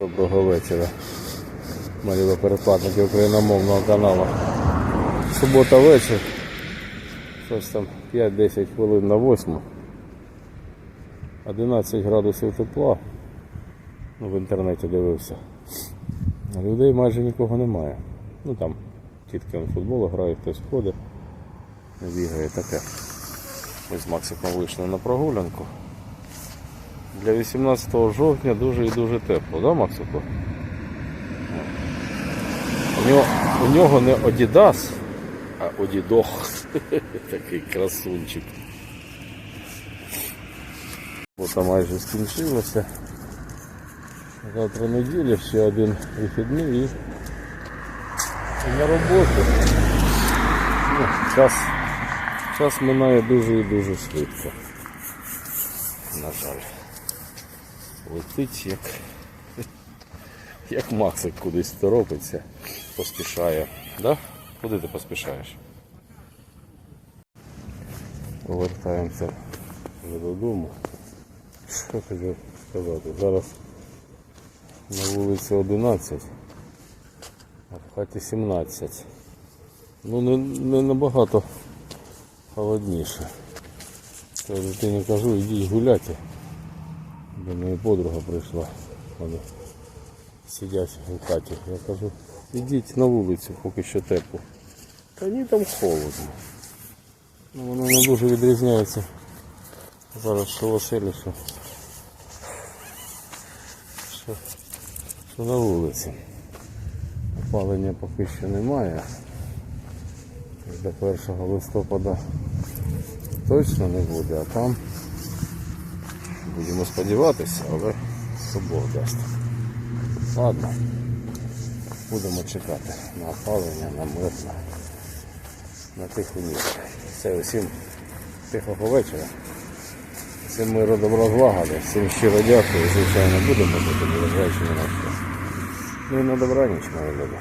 Доброго вечора. Малі перекладники україномовного каналу. Субота вечір. Щось там 5-10 хвилин на 8. 11 градусів тепла. Ну, в інтернеті дивився. Людей майже нікого немає. Ну там тітки на футбол грають, хтось ходить, бігає таке. Ми з Максиком вийшли на прогулянку. Для 18 жовтня дуже і дуже тепло, да, Максику? У нього, у нього не Одідас, а Одідох. Такий красунчик. Робота майже скінчилася. Завтра неділя, ще один вихідний і, і на роботу. Ну, час, час минає дуже і дуже швидко. На жаль. Летить як, як Максик кудись торопиться, поспішає. Да? Куди ти поспішаєш? Повертаємося вже додому. Що хотів сказати? Зараз на вулиці 11, а в хаті 17. Ну не, не набагато холодніше. То я дитині кажу, ідіть гуляти. До неї подруга прийшла. Вони сидять у хаті. Я кажу, ідіть на вулицю, поки що тепло. Та ні, там холодно. Ну, воно не дуже відрізняється. Зараз що в що, що, що на вулиці. Опалення поки що немає. До 1 листопада точно не буде, а там Будемо сподіватися, але Бог дасть. Ладно, будемо чекати на опалення, на мир, на, тиху ніч. Все, усім тихого вечора. Всім миру добра злагоди, всім щиро дякую, звичайно, будемо бути незважаючи на все. Ну і на добраніч, мої люди.